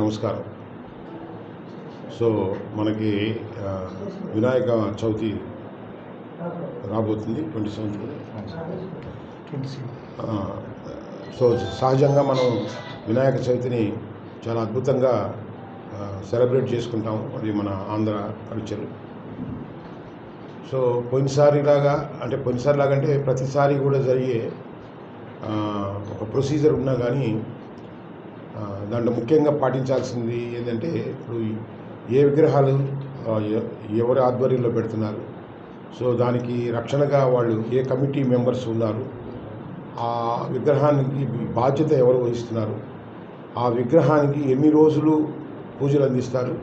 నమస్కారం. సో మనకి వినాయక చవితి రాబోతుంది ట్వంటీ సెవెంత్ సో సహజంగా మనం వినాయక చవితిని చాలా అద్భుతంగా సెలబ్రేట్ చేసుకుంటాం. అది మన ఆంధ్ర కల్చర్. సో పోయినసారిలాగా అంటే పోయినసారిలాగా అంటే ప్రతిసారి కూడా జరిగే ఒక ప్రొసీజర్ ఉన్నా కానీ దాంట్లో ముఖ్యంగా పాటించాల్సింది ఏంటంటే ఇప్పుడు ఏ విగ్రహాలు ఎ- ఎవరి ఆధ్వర్యంలో పెడుతున్నారు? సో దానికి రక్షణగా వాళ్ళు ఏ కమిటీ మెంబర్స్ ఉన్నారు? ఆ విగ్రహానికి బాధ్యత ఎవరు వహిస్తున్నారు? ఆ విగ్రహానికి ఎన్ని రోజులు పూజలు అందిస్తారు?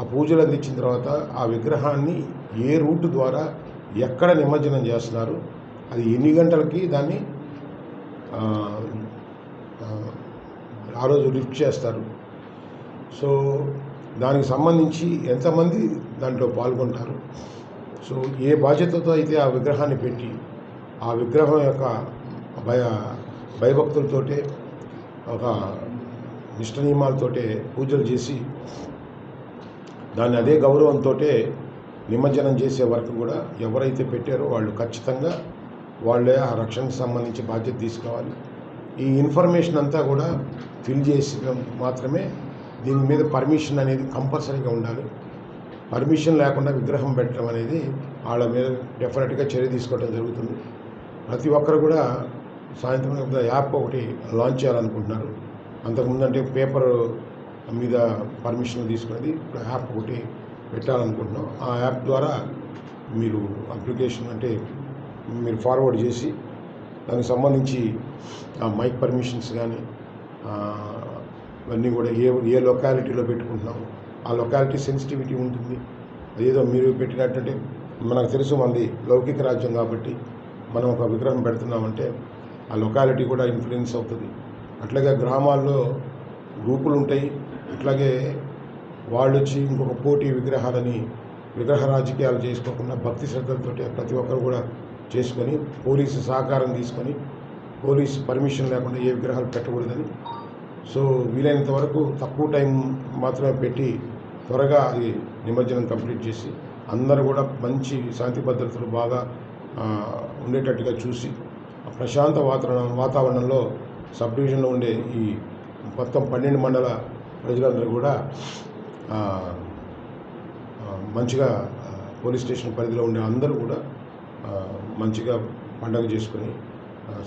ఆ పూజలు అందించిన తర్వాత ఆ విగ్రహాన్ని ఏ రూట్ ద్వారా ఎక్కడ నిమజ్జనం చేస్తున్నారు? అది ఎన్ని గంటలకి దాన్ని ఆ, రోజు లిఫ్ట్ చేస్తారు. సో దానికి సంబంధించి ఎంతమంది దాంట్లో పాల్గొంటారు? సో ఏ బాధ్యతతో అయితే ఆ విగ్రహాన్ని పెట్టి ఆ విగ్రహం యొక్క భయ భయభక్తులతోటే ఒక నిష్ట నియమాలతోటే పూజలు చేసి దాన్ని అదే గౌరవంతో నిమజ్జనం చేసే వరకు కూడా ఎవరైతే పెట్టారో వాళ్ళు ఖచ్చితంగా వాళ్ళే ఆ రక్షణకు సంబంధించి బాధ్యత తీసుకోవాలి. ఈ ఇన్ఫర్మేషన్ అంతా కూడా ఫిల్ చేసి మాత్రమే దీని మీద పర్మిషన్ అనేది కంపల్సరీగా ఉండాలి. పర్మిషన్ లేకుండా విగ్రహం పెట్టడం అనేది వాళ్ళ మీద డెఫినెట్గా చర్య తీసుకోవడం జరుగుతుంది. ప్రతి ఒక్కరు కూడా సాయంత్రం యాప్ ఒకటి లాంచ్ చేయాలనుకుంటున్నారు. అంతకుముందు అంటే పేపర్ మీద పర్మిషన్ తీసుకునేది ఇప్పుడు యాప్ ఒకటి పెట్టాలనుకుంటున్నాం. ఆ యాప్ ద్వారా మీరు అప్లికేషన్ అంటే మీరు ఫార్వర్డ్ చేసి దానికి సంబంధించి ఆ మైక్ పర్మిషన్స్ కానీ ఇవన్నీ కూడా ఏ ఏ లొకాలిటీలో పెట్టుకుంటున్నాం ఆ లొకాలిటీ సెన్సిటివిటీ ఉంటుంది. అదేదో మీరు పెట్టినట్టంటే మనకు తెలుసు మనది లౌకిక రాజ్యం కాబట్టి మనం ఒక విగ్రహం పెడుతున్నామంటే ఆ లొకాలిటీ కూడా ఇన్ఫ్లుయెన్స్ అవుతుంది. అట్లాగే గ్రామాల్లో గ్రూపులు ఉంటాయి అట్లాగే వాళ్ళు వచ్చి ఇంకొక పోటీ విగ్రహాలని విగ్రహ రాజకీయాలు చేసుకోకుండా భక్తి శ్రద్ధలతో ప్రతి ఒక్కరు కూడా చేసుకొని పోలీసు సహకారం తీసుకొని పోలీసు పర్మిషన్ లేకుండా ఏ విగ్రహాలు పెట్టకూడదని సో వీలైనంత వరకు తక్కువ టైం మాత్రమే పెట్టి త్వరగా అది నిమజ్జనం కంప్లీట్ చేసి అందరూ కూడా మంచి శాంతి భద్రతలు బాగా ఉండేటట్టుగా చూసి ప్రశాంత వాతావరణం వాతావరణంలో సబ్ డివిజన్లో ఉండే ఈ మొత్తం పన్నెండు మండల ప్రజలందరూ కూడా మంచిగా పోలీస్ స్టేషన్ పరిధిలో ఉండే అందరూ కూడా మంచిగా పండగ చేసుకొని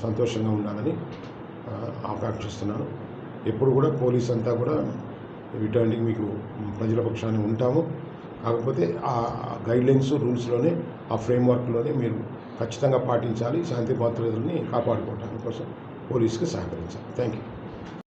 సంతోషంగా ఉండాలని ఆకాంక్షిస్తున్నాను. ఎప్పుడు కూడా పోలీస్ అంతా కూడా రిటర్నింగ్ మీకు ప్రజల పక్షాన్ని ఉంటాము. కాకపోతే ఆ గైడ్లైన్స్ రూల్స్లోనే ఆ ఫ్రేమ్వర్క్లోనే మీరు ఖచ్చితంగా పాటించాలి. శాంతి భద్రతల్ని కాపాడుకోవడానికి కోసం పోలీస్కి సహకరించాలి. Thank you